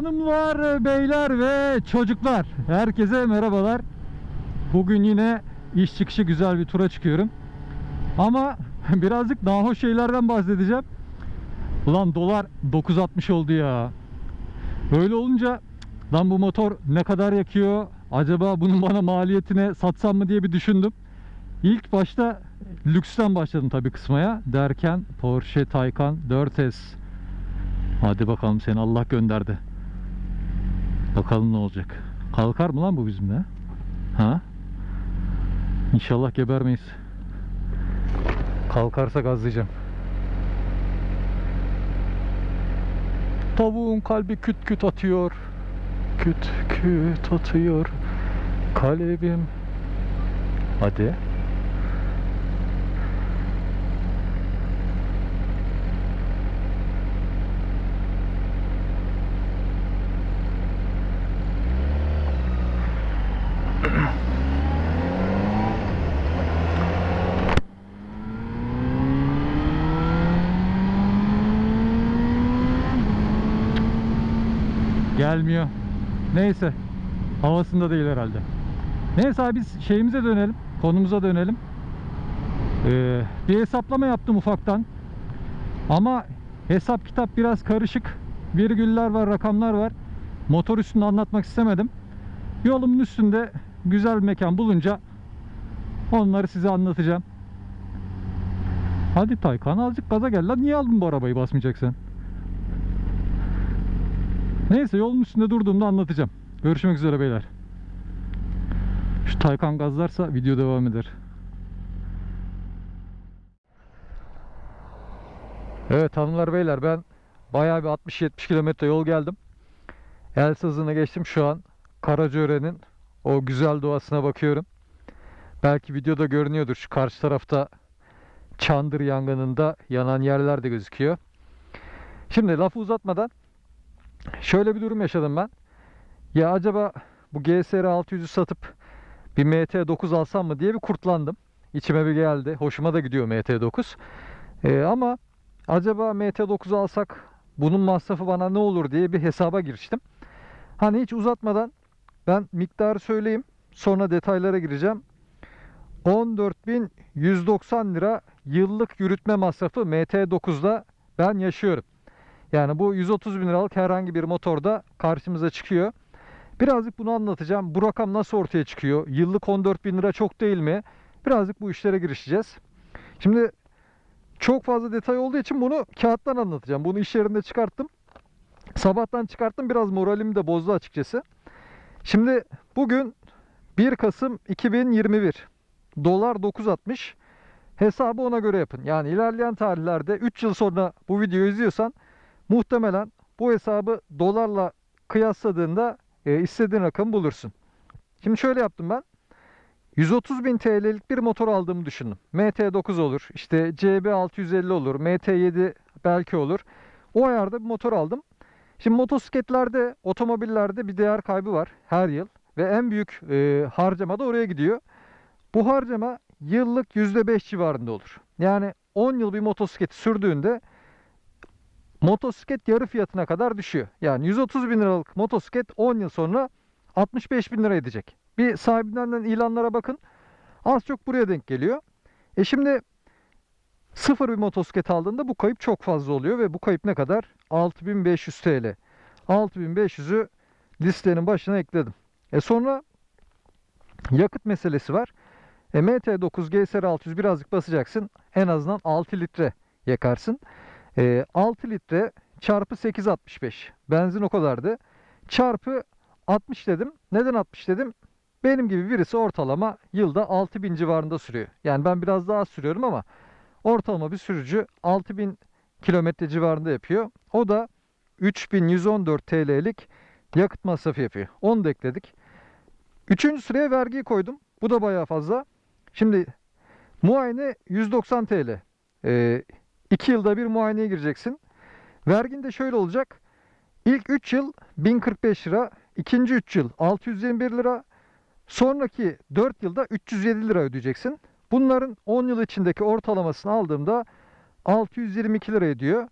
Hanımlar, beyler ve çocuklar. Herkese merhabalar. Bugün yine iş çıkışı güzel bir tura çıkıyorum. Ama birazcık nahoş şeylerden bahsedeceğim. Ulan dolar 9.60 oldu ya. Öyle olunca lan bu motor ne kadar yakıyor? Acaba bunun bana maliyetine satsam mı diye bir düşündüm. İlk başta lüksten başladım tabii kısmaya. Derken Porsche Taycan 4S. Hadi bakalım seni Allah gönderdi. Bakalım ne olacak. Kalkar mı lan bu bizimle? Ha? İnşallah gebermeyiz. Kalkarsa gazlayacağım. Tavuğun kalbi küt küt atıyor. Küt küt atıyor. Kalbim. Hadi. Gelmiyor. Neyse. Havasında değil herhalde. Neyse abi biz şeyimize dönelim. Konumuza dönelim. Ee, bir hesaplama yaptım ufaktan. Ama hesap kitap biraz karışık. Virgüller var, rakamlar var. Motor üstünde anlatmak istemedim. Yolumun üstünde güzel mekan bulunca onları size anlatacağım. Hadi Taycan azıcık gaza gel lan. Niye aldın bu arabayı basmayacaksın? Neyse yolun üstünde durduğumda anlatacağım. Görüşmek üzere beyler. Şu Taycan gazlarsa video devam eder. Evet hanımlar beyler ben bayağı bir 60-70 kilometre yol geldim. Elsa hızına geçtim şu an. Karacaören'in o güzel doğasına bakıyorum. Belki videoda görünüyordur. Şu karşı tarafta Çandır yangınında yanan yerler de gözüküyor. Şimdi lafı uzatmadan şöyle bir durum yaşadım ben. Ya acaba bu GSR 600'ü satıp bir MT9 alsam mı diye bir kurtlandım. İçime bir geldi. Hoşuma da gidiyor MT9. Ee, ama acaba MT9 alsak bunun masrafı bana ne olur diye bir hesaba giriştim. Hani hiç uzatmadan ben miktarı söyleyeyim. Sonra detaylara gireceğim. 14.190 lira yıllık yürütme masrafı MT9'da ben yaşıyorum. Yani bu 130 bin liralık herhangi bir motorda karşımıza çıkıyor. Birazcık bunu anlatacağım. Bu rakam nasıl ortaya çıkıyor? Yıllık 14 bin lira çok değil mi? Birazcık bu işlere girişeceğiz. Şimdi çok fazla detay olduğu için bunu kağıttan anlatacağım. Bunu iş yerinde çıkarttım. Sabahtan çıkarttım. Biraz moralimi de bozdu açıkçası. Şimdi bugün 1 Kasım 2021. Dolar 9.60. Hesabı ona göre yapın. Yani ilerleyen tarihlerde 3 yıl sonra bu videoyu izliyorsan muhtemelen bu hesabı dolarla kıyasladığında e, istediğin rakamı bulursun. Şimdi şöyle yaptım ben. 130 bin TL'lik bir motor aldığımı düşündüm. MT9 olur, işte CB650 olur, MT7 belki olur. O ayarda bir motor aldım. Şimdi motosikletlerde, otomobillerde bir değer kaybı var her yıl. Ve en büyük e, harcama da oraya gidiyor. Bu harcama yıllık %5 civarında olur. Yani 10 yıl bir motosiklet sürdüğünde motosiklet yarı fiyatına kadar düşüyor. Yani 130 bin liralık motosiklet 10 yıl sonra 65 bin lira edecek. Bir sahibinden ilanlara bakın. Az çok buraya denk geliyor. E şimdi sıfır bir motosiklet aldığında bu kayıp çok fazla oluyor ve bu kayıp ne kadar? 6500 TL. 6500'ü listenin başına ekledim. E sonra yakıt meselesi var. E MT9 GSR 600 birazcık basacaksın. En azından 6 litre yakarsın. E, 6 litre çarpı 8.65. Benzin o kadardı. Çarpı 60 dedim. Neden 60 dedim? Benim gibi birisi ortalama yılda 6000 civarında sürüyor. Yani ben biraz daha sürüyorum ama ortalama bir sürücü 6000 kilometre civarında yapıyor. O da 3114 TL'lik yakıt masrafı yapıyor. Onu da ekledik. Üçüncü sıraya vergiyi koydum. Bu da bayağı fazla. Şimdi muayene 190 TL. Ee, 2 yılda bir muayeneye gireceksin. Vergin de şöyle olacak. İlk 3 yıl 1045 lira, ikinci 3 yıl 621 lira, sonraki 4 yılda 307 lira ödeyeceksin. Bunların 10 yıl içindeki ortalamasını aldığımda 622 lira ediyor.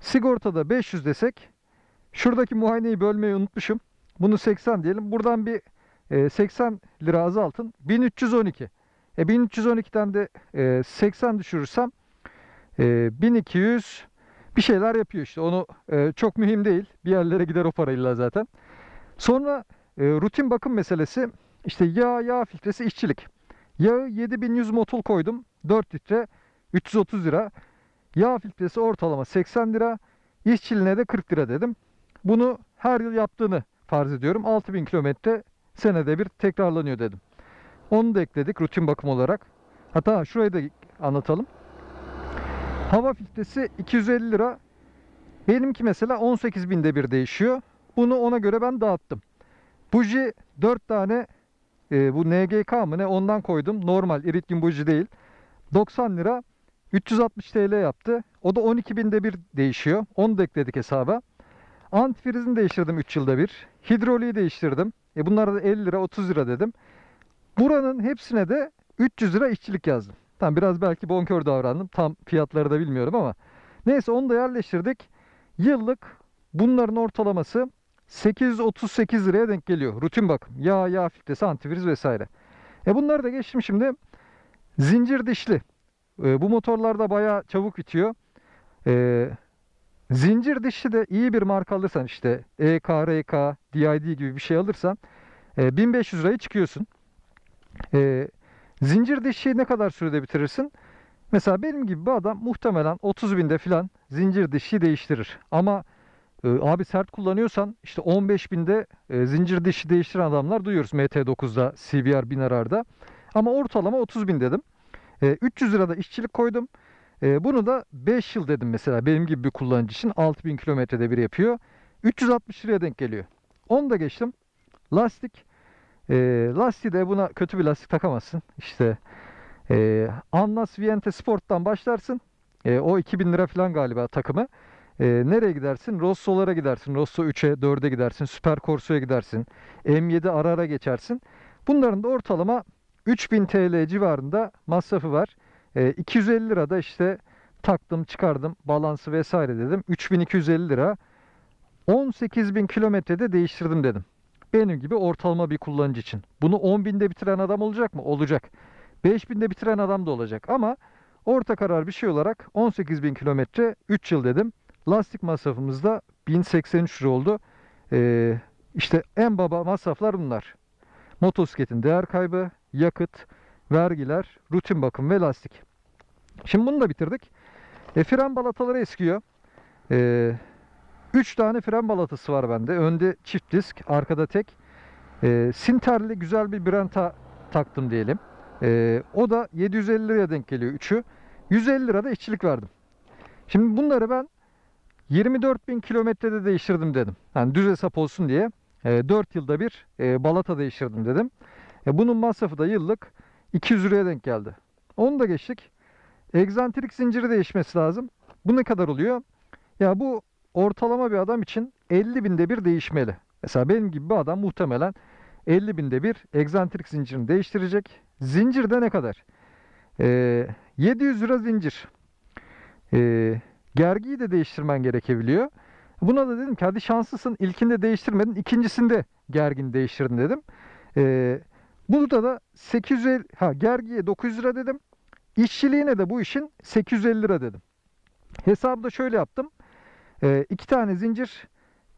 Sigortada 500 desek Şuradaki muayeneyi bölmeyi unutmuşum. Bunu 80 diyelim. Buradan bir e, 80 lira azaltın. 1312. E 1312'den de e, 80 düşürürsem e, 1200 bir şeyler yapıyor işte. Onu e, çok mühim değil. Bir yerlere gider o parayla zaten. Sonra e, rutin bakım meselesi işte yağ, yağ filtresi, işçilik. Yağı 7100 motol koydum. 4 litre 330 lira. Yağ filtresi ortalama 80 lira. İşçiliğine de 40 lira dedim. Bunu her yıl yaptığını farz ediyorum. 6000 kilometre senede bir tekrarlanıyor dedim. Onu da ekledik rutin bakım olarak. Hatta şurayı da anlatalım. Hava filtresi 250 lira. Benimki mesela 18 binde bir değişiyor. Bunu ona göre ben dağıttım. Buji 4 tane e, bu NGK mı ne ondan koydum. Normal iridium buji değil. 90 lira 360 TL yaptı. O da 12 binde bir değişiyor. Onu da ekledik hesaba. Antifrizini değiştirdim 3 yılda bir. Hidroliği değiştirdim. E bunlara da 50 lira 30 lira dedim. Buranın hepsine de 300 lira işçilik yazdım. Tam biraz belki bonkör davrandım. Tam fiyatları da bilmiyorum ama. Neyse onu da yerleştirdik. Yıllık bunların ortalaması 838 liraya denk geliyor. Rutin bakım. Yağ, yağ filtresi, antifriz vesaire. E bunları da geçtim şimdi. Zincir dişli. E, bu motorlarda bayağı çabuk bitiyor. E, zincir dişli de iyi bir marka alırsan işte EK, RK, DID gibi bir şey alırsan e, 1500 liraya çıkıyorsun. E, zincir dişliyi ne kadar sürede bitirirsin? Mesela benim gibi bir adam muhtemelen 30 binde filan zincir dişliyi değiştirir. Ama e, abi sert kullanıyorsan işte 15 binde e, zincir dişi değiştiren adamlar duyuyoruz MT9'da, CBR 1000 ararda. Ama ortalama 30 bin dedim. E, 300 lirada işçilik koydum. E, bunu da 5 yıl dedim mesela benim gibi bir kullanıcı için 6000 kilometrede bir yapıyor. 360 liraya denk geliyor. Onu da geçtim. Lastik. E, lastiği de buna kötü bir lastik takamazsın. İşte e, Anlas Viente Sport'tan başlarsın. E, o 2000 lira falan galiba takımı. E, nereye gidersin? Rosso'lara gidersin. Rosso 3'e 4'e gidersin. Süper Corso'ya gidersin. M7 ara ara geçersin. Bunların da ortalama 3000 TL civarında masrafı var. E, 250 lira da işte taktım çıkardım balansı vesaire dedim. 3250 lira. 18.000 kilometrede değiştirdim dedim. Benim gibi ortalama bir kullanıcı için. Bunu 10.000'de bitiren adam olacak mı? Olacak. 5000'de bitiren adam da olacak. Ama orta karar bir şey olarak 18.000 kilometre 3 yıl dedim. Lastik masrafımız da 1083 lira oldu. Ee, işte en baba masraflar bunlar. Motosikletin değer kaybı, yakıt, vergiler, rutin bakım ve lastik. Şimdi bunu da bitirdik. E, fren balataları eskiyor. E, 3 tane fren balatası var bende. Önde çift disk, arkada tek. E, Sinterli güzel bir Brenta taktım diyelim. E, o da 750 liraya denk geliyor üçü. 150 lira da işçilik verdim. Şimdi bunları ben 24 bin kilometrede değiştirdim dedim. Yani düz hesap olsun diye. E, 4 yılda bir e, balata değiştirdim dedim. E, bunun masrafı da yıllık 200 liraya denk geldi. Onu da geçtik. Egzantrik zinciri değişmesi lazım. Bu ne kadar oluyor? Ya bu ortalama bir adam için 50 binde bir değişmeli. Mesela benim gibi bir adam muhtemelen 50 binde bir egzantrik zincirini değiştirecek. Zincir de ne kadar? Ee, 700 lira zincir. Ee, gergiyi de değiştirmen gerekebiliyor. Buna da dedim ki hadi şanslısın ilkinde değiştirmedin ikincisinde gergin değiştirdin dedim. Ee, burada da 850 ha gergiye 900 lira dedim. İşçiliğine de bu işin 850 lira dedim. Hesabı da şöyle yaptım. İki tane zincir,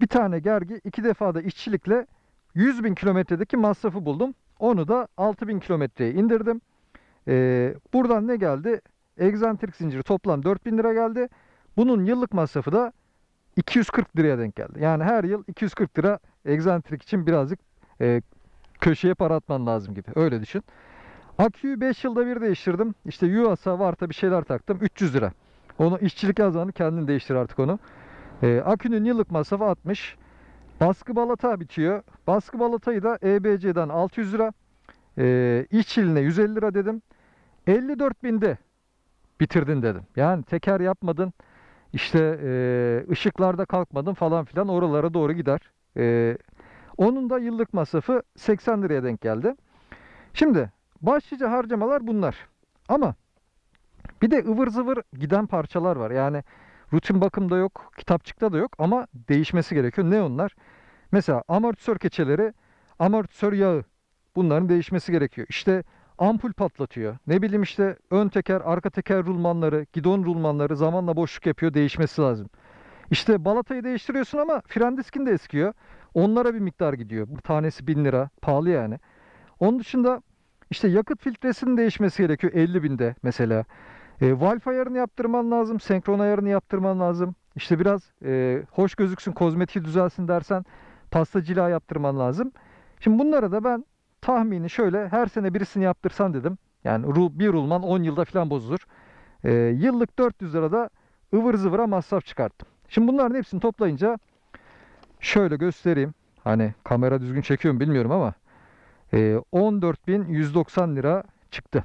bir tane gergi, iki defa da işçilikle 100 bin kilometredeki masrafı buldum. Onu da 6 bin kilometreye indirdim. Ee, buradan ne geldi? Egzantrik zinciri toplam 4000 lira geldi. Bunun yıllık masrafı da 240 liraya denk geldi. Yani her yıl 240 lira egzantrik için birazcık e, köşeye para atman lazım gibi. Öyle düşün. Aküyü 5 yılda bir değiştirdim. İşte Yuasa varta bir şeyler taktım. 300 lira. Onu işçilik yazanı kendin değiştir artık onu. Ee, akünün yıllık masrafı 60. Baskı balata bitiyor. Baskı balatayı da EBC'den 600 lira. Ee, işçiliğine 150 lira dedim. 54 binde bitirdin dedim. Yani teker yapmadın. İşte e, ışıklarda kalkmadın falan filan oralara doğru gider. E, onun da yıllık masrafı 80 liraya denk geldi. Şimdi başlıca harcamalar bunlar. Ama bir de ıvır zıvır giden parçalar var. Yani rutin bakımda yok, kitapçıkta da yok ama değişmesi gerekiyor. Ne onlar? Mesela amortisör keçeleri, amortisör yağı. Bunların değişmesi gerekiyor. İşte ampul patlatıyor. Ne bileyim işte ön teker, arka teker rulmanları, gidon rulmanları zamanla boşluk yapıyor, değişmesi lazım. İşte balatayı değiştiriyorsun ama fren diskin de eskiyor. Onlara bir miktar gidiyor. Bu tanesi 1000 lira. Pahalı yani. Onun dışında işte yakıt filtresinin değişmesi gerekiyor 50 binde mesela. E, valf ayarını yaptırman lazım. Senkron ayarını yaptırman lazım. İşte biraz e, hoş gözüksün, kozmetiği düzelsin dersen pasta cila yaptırman lazım. Şimdi bunlara da ben tahmini şöyle her sene birisini yaptırsan dedim. Yani bir rulman 10 yılda falan bozulur. E, yıllık 400 lirada ıvır zıvıra masraf çıkarttım. Şimdi bunların hepsini toplayınca şöyle göstereyim. Hani kamera düzgün çekiyor mu bilmiyorum ama e, 14.190 lira çıktı.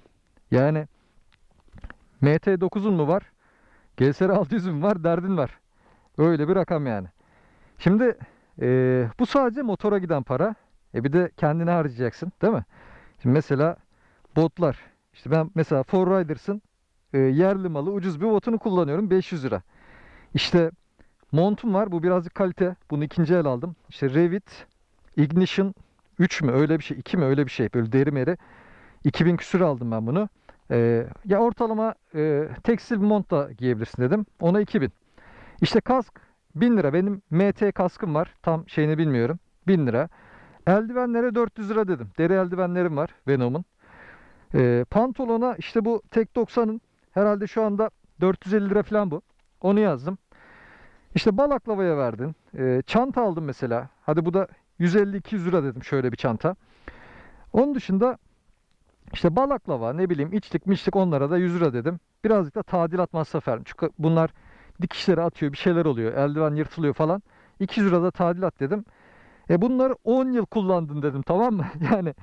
Yani MT9'un mu var? GSR 600'ün mu var? Derdin var. Öyle bir rakam yani. Şimdi e, bu sadece motora giden para. E bir de kendine harcayacaksın değil mi? Şimdi mesela botlar. İşte ben mesela Forriders'ın e, yerli malı ucuz bir botunu kullanıyorum 500 lira. İşte montum var. Bu birazcık kalite. Bunu ikinci el aldım. İşte Revit Ignition 3 mü öyle bir şey 2 mi öyle bir şey böyle deri meri 2000 küsür aldım ben bunu. Ee, ya ortalama e, tekstil mont da giyebilirsin dedim. Ona 2000. İşte kask 1000 lira. Benim MT kaskım var. Tam şeyini bilmiyorum. 1000 lira. Eldivenlere 400 lira dedim. Deri eldivenlerim var Venom'un. Ee, pantolona işte bu Tek 90'ın herhalde şu anda 450 lira falan bu. Onu yazdım. İşte balaklavaya verdin. Ee, çanta aldım mesela. Hadi bu da 150-200 lira dedim şöyle bir çanta. Onun dışında işte balaklava ne bileyim içlik mişlik onlara da 100 lira dedim. Birazcık da tadilat masrafı verdim. Çünkü bunlar dikişleri atıyor bir şeyler oluyor. Eldiven yırtılıyor falan. 200 lira da tadilat dedim. E bunları 10 yıl kullandın dedim tamam mı? Yani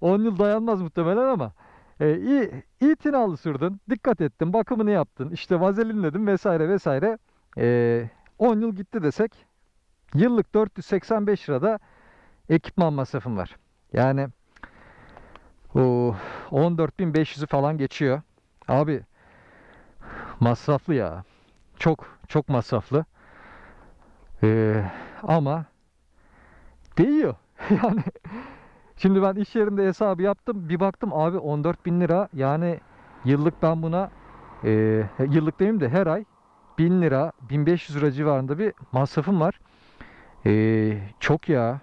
10 yıl dayanmaz muhtemelen ama e, iyi, itinalı sürdün. Dikkat ettin. Bakımını yaptın. İşte vazelinledin vesaire vesaire. E, 10 yıl gitti desek yıllık 485 lirada ekipman masrafım var. Yani 14.500'ü falan geçiyor. Abi masraflı ya. Çok çok masraflı. Ee, ama değiyor. Yani şimdi ben iş yerinde hesabı yaptım. Bir baktım abi 14.000 lira. Yani yıllık ben buna e, yıllık demeyeyim de her ay 1000 lira 1500 lira civarında bir masrafım var. Ee, çok ya.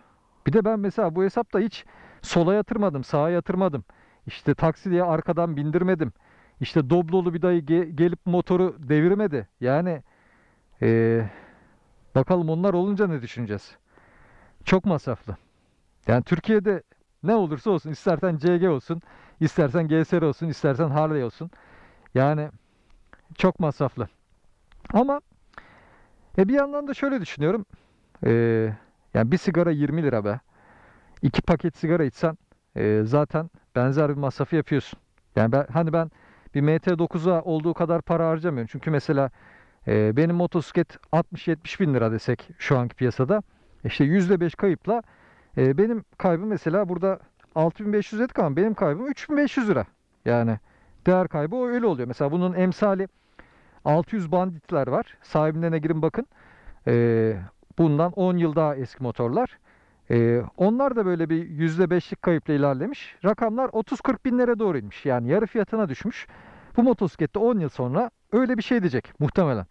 Bir de ben mesela bu hesapta hiç sola yatırmadım, sağa yatırmadım. İşte taksiliye arkadan bindirmedim. İşte doblolu bir dayı ge- gelip motoru devirmedi. Yani ee, bakalım onlar olunca ne düşüneceğiz? Çok masraflı. Yani Türkiye'de ne olursa olsun, istersen CG olsun, istersen GSR olsun, istersen Harley olsun. Yani çok masraflı. Ama e bir yandan da şöyle düşünüyorum. Ee, yani bir sigara 20 lira be. İki paket sigara içsen e, zaten benzer bir masrafı yapıyorsun. Yani ben, hani ben bir MT9'a olduğu kadar para harcamıyorum. Çünkü mesela e, benim motosiklet 60-70 bin lira desek şu anki piyasada. İşte %5 kayıpla e, benim kaybım mesela burada 6500 dedik ama benim kaybım 3500 lira. Yani değer kaybı o öyle oluyor. Mesela bunun emsali 600 banditler var. Sahibine girin bakın. Ee, bundan 10 yıl daha eski motorlar. Ee, onlar da böyle bir %5'lik kayıpla ilerlemiş. Rakamlar 30-40 binlere doğru inmiş. Yani yarı fiyatına düşmüş. Bu motosiklette 10 yıl sonra öyle bir şey diyecek muhtemelen.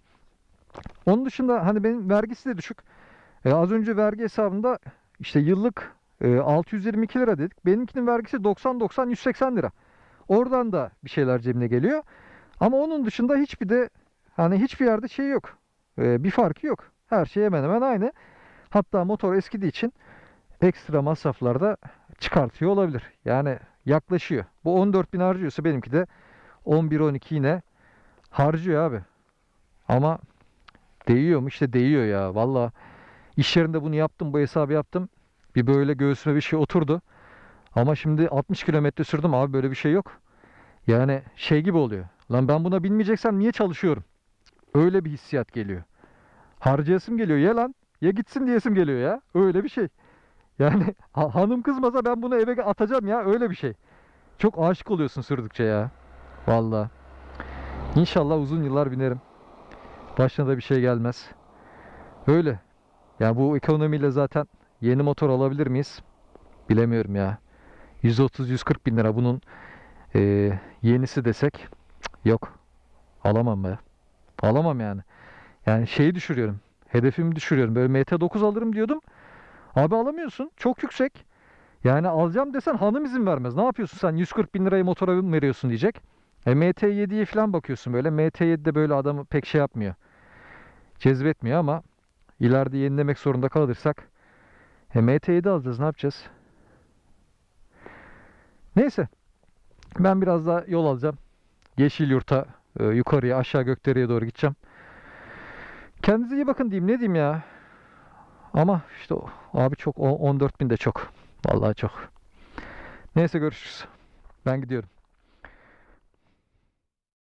Onun dışında hani benim vergisi de düşük. Ee, az önce vergi hesabında işte yıllık e, 622 lira dedik. Benimkinin vergisi 90-90-180 lira. Oradan da bir şeyler cebine geliyor. Ama onun dışında hiçbir de hani hiçbir yerde şey yok. Ee, bir farkı yok. Her şey hemen hemen aynı. Hatta motor eskidiği için ekstra masraflar da çıkartıyor olabilir. Yani yaklaşıyor. Bu 14 bin harcıyorsa benimki de 11-12 yine harcıyor abi. Ama değiyor mu? İşte değiyor ya. Valla iş yerinde bunu yaptım. Bu hesabı yaptım. Bir böyle göğsüme bir şey oturdu. Ama şimdi 60 kilometre sürdüm abi böyle bir şey yok. Yani şey gibi oluyor. Lan ben buna bilmeyeceksem niye çalışıyorum? Öyle bir hissiyat geliyor. Harcayasım geliyor ya lan. Ya gitsin diyesim geliyor ya. Öyle bir şey. Yani ha- hanım kızmasa ben bunu eve atacağım ya. Öyle bir şey. Çok aşık oluyorsun sürdükçe ya. Vallahi. İnşallah uzun yıllar binerim. Başına da bir şey gelmez. Öyle. Yani bu ekonomiyle zaten yeni motor alabilir miyiz? Bilemiyorum ya. 130-140 bin lira bunun eee, yenisi desek yok. Alamam be. Alamam yani. Yani şeyi düşürüyorum. Hedefimi düşürüyorum. Böyle MT9 alırım diyordum. Abi alamıyorsun. Çok yüksek. Yani alacağım desen hanım izin vermez. Ne yapıyorsun sen? 140 bin lirayı motora mı veriyorsun diyecek. E, MT7'ye falan bakıyorsun böyle. MT7'de böyle adamı pek şey yapmıyor. Cezbetmiyor ama ileride yenilemek zorunda kalırsak e, MT7 alacağız. Ne yapacağız? Neyse. Ben biraz daha yol alacağım. Yeşilyurt'a e, yukarıya aşağı Gökdere'ye doğru gideceğim. Kendinize iyi bakın diyeyim. Ne diyeyim ya? Ama işte abi çok o- 14 bin de çok. Vallahi çok. Neyse görüşürüz. Ben gidiyorum.